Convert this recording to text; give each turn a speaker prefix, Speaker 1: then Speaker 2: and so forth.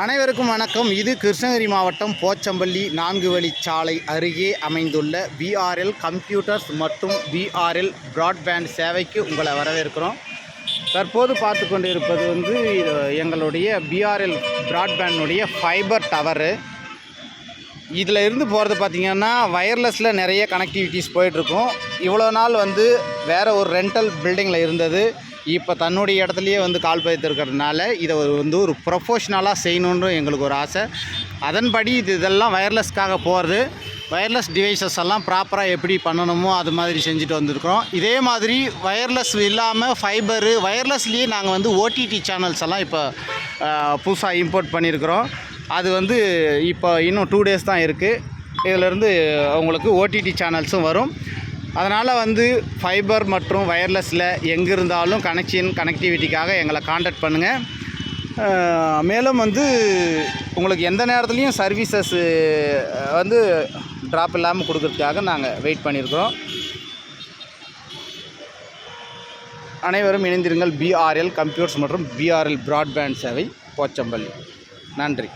Speaker 1: அனைவருக்கும் வணக்கம். இது கிருஷ்ணகிரி மாவட்டம் போச்சம்பள்ளி நான்கு வழிச்சாலை அருகே அமைந்துள்ள பிஆர்எல் கம்ப்யூட்டர்ஸ் மற்றும் பிஆர்எல் பிராட்பேண்ட் சேவைக்கு உங்களை வரவேற்கிறோம். தற்போது பார்த்து கொண்டு இருப்பது வந்து எங்களுடைய பிஆர்எல் ப்ராட்பேண்டுடைய ஃபைபர் டவரு இதில் இருந்து போகிறது பார்த்திங்கன்னா வயர்லெஸில் நிறைய கனெக்டிவிட்டிஸ் போயிட்டுருக்கும் இவ்வளோ நாள் வந்து வேறு ஒரு ரெண்டல் பில்டிங்கில் இருந்தது. இப்போ தன்னுடைய இடத்துலையே வந்து கால் பதித்திருக்கிறதுனால இதை வந்து ஒரு ப்ரொஃபஷ்னலாக செய்யணுன்ற எங்களுக்கு ஒரு ஆசை. அதன்படி இது இதெல்லாம் வயர்லெஸ்க்காக போகிறது வயர்லெஸ் டிவைசஸ் எல்லாம் ப்ராப்பராக எப்படி பண்ணணுமோ அது மாதிரி செஞ்சுட்டு வந்திருக்கிறோம். இதே மாதிரி வயர்லெஸ் இல்லாமல் ஃபைபரு வயர்லெஸ்லேயே நாங்கள் வந்து ஓடிடி சேனல்ஸ் எல்லாம் இப்போ புதுசாக இம்போர்ட் பண்ணியிருக்கிறோம் அது வந்து இப்போ இன்னும் டூ டேஸ் தான் இருக்குது இதிலேருந்து உங்களுக்கு ஓடிடி சேனல்ஸும் வரும். அதனால் வந்து ஃபைபர் மற்றும் வயர்லெஸில் எங்கே இருந்தாலும் கனெக்ஷன் கனெக்டிவிட்டிக்காக எங்களை காண்டாக்ட் பண்ணுங்கள் மேலும் வந்து உங்களுக்கு எந்த நேரத்துலையும் சர்வீசஸ் வந்து ட்ராப் இல்லாமல் கொடுக்கறதுக்காக நாங்கள் வெயிட் பண்ணியிருக்கிறோம் அனைவரும் இணைந்திருங்கள் பிஆர்எல் கம்ப்யூட்டர்ஸ் மற்றும் பிஆர்எல் பிராட்பேண்ட் சேவை போச்சம்பள்ளி. நன்றி.